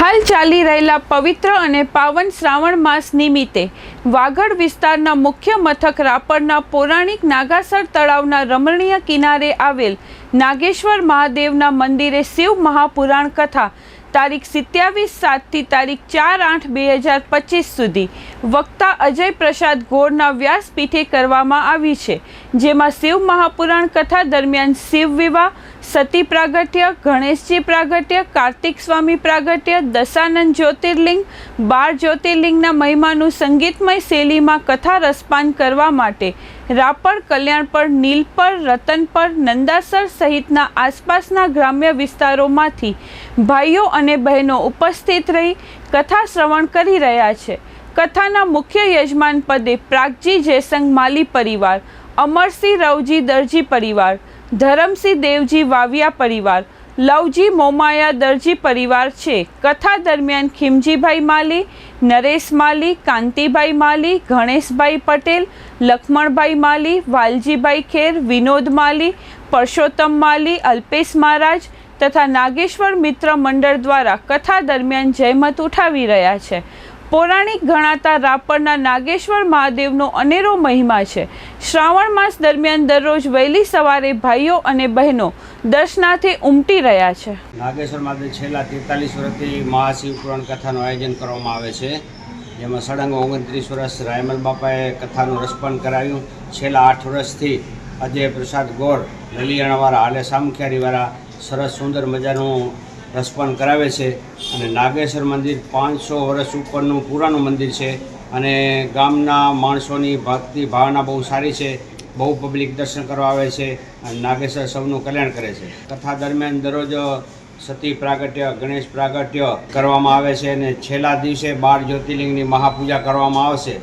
હાલ ચાલી રહેલા પવિત્ર અને પાવન શ્રાવણ માસ નિમિત્તે વાગડ વિસ્તારના મુખ્ય મથક રાપરના પૌરાણિક નાગાસર તળાવના રમણીય કિનારે આવેલ નાગેશ્વર મહાદેવના મંદિરે શિવ મહાપુરાણ કથા, તારીખ સિત્યાવીસ સાતથી તારીખ ચાર આઠ બે હજાર પચીસ સુધી વક્તા અજય પ્રસાદ ગોળના વ્યાસપીઠે કરવામાં આવી છે, જેમાં શિવ મહાપુરાણ કથા દરમિયાન શિવ વિવાહ સતી પ્રાગટ્ય, ગણેશજી પ્રાગટ્ય, કાર્તિક સ્વામી પ્રાગટ્ય, દશાનંદ જ્યોતિર્લિંગ, બાર જ્યોતિર્લિંગના મહિમાનું સંગીતમય શૈલીમાં કથા રસપાન કરવા માટે રાપર કલ્યાણપર નીલપર રતનપર નંદાસર સહિતના આસપાસના ગ્રામ્ય વિસ્તારોમાંથી ભાઈઓ અને બહેનો ઉપસ્થિત રહી કથા શ્રવણ કરી રહ્યા છે. કથાના મુખ્ય યજમાન પદે પ્રાગજી જયસંગ માલી પરિવાર, અમરસિંહ રવજી દરજી પરિવાર ધરમસિંહ દેવજી વાવિયા પરિવાર, લવજી મોમાયા દરજી પરિવાર છે. કથા દરમિયાન ખીમજીભાઈ માલી, નરેશ માલી, કાંતિભાઈ માલી, ગણેશભાઈ પટેલ લક્ષ્મણભાઈ માલી, વાલજીભાઈ ખેર, વિનોદ માલી, પરસોત્તમ માલી, અલ્પેશ મહારાજ તથા નાગેશ્વર મિત્ર મંડળ દ્વારા કથા દરમિયાન જયમત ઉઠાવી રહ્યા છે. પૌરાણિક ગણાતા રાપરના નાગેશ્વર મહાદેવનો અનેરો મહિમા છે. શ્રાવણ માસ દરમિયાન દરરોજ વહેલી સવારે ભાઈઓ અને બહેનો દર્શનાર્થે ઉમટી રહ્યા છે. નાગેશ્વર માટે છેલ્લા તેતાલીસ વર્ષથી મહાશિવ પુરાણ કથાનું આયોજન કરવામાં આવે છે. જેમાં સળંગ ઓગણત્રીસ વર્ષ રાયમલ બાપાએ કથાનું રસપાન કરાવ્યું. છેલ્લા આઠ વર્ષથી અજય પ્રસાદ ગોર, લલિયાણાવાળા હાલે સામખિયારીવાળા સરસ સુંદર મજાનું રસપાન કરાવે છે. અને નાગેશ્વર મંદિર પાંચસો વર્ષ ઉપરનું પુરાણું મંદિર છે. અને ગામના માણસોની ભક્તિ ભાવના બહુ સારી છે, બહુ પબ્લિક દર્શન કરવા આવે છે, અને નાગેશ્વર સૌનું કલ્યાણ કરે છે. કથા દરમિયાન દરરોજ સતી પ્રાગટ્ય, ગણેશ પ્રાગટ્ય કરવામાં આવે છે અને છેલ્લા દિવસે બાર જ્યોતિર્લિંગની મહાપૂજા કરવામાં આવશે.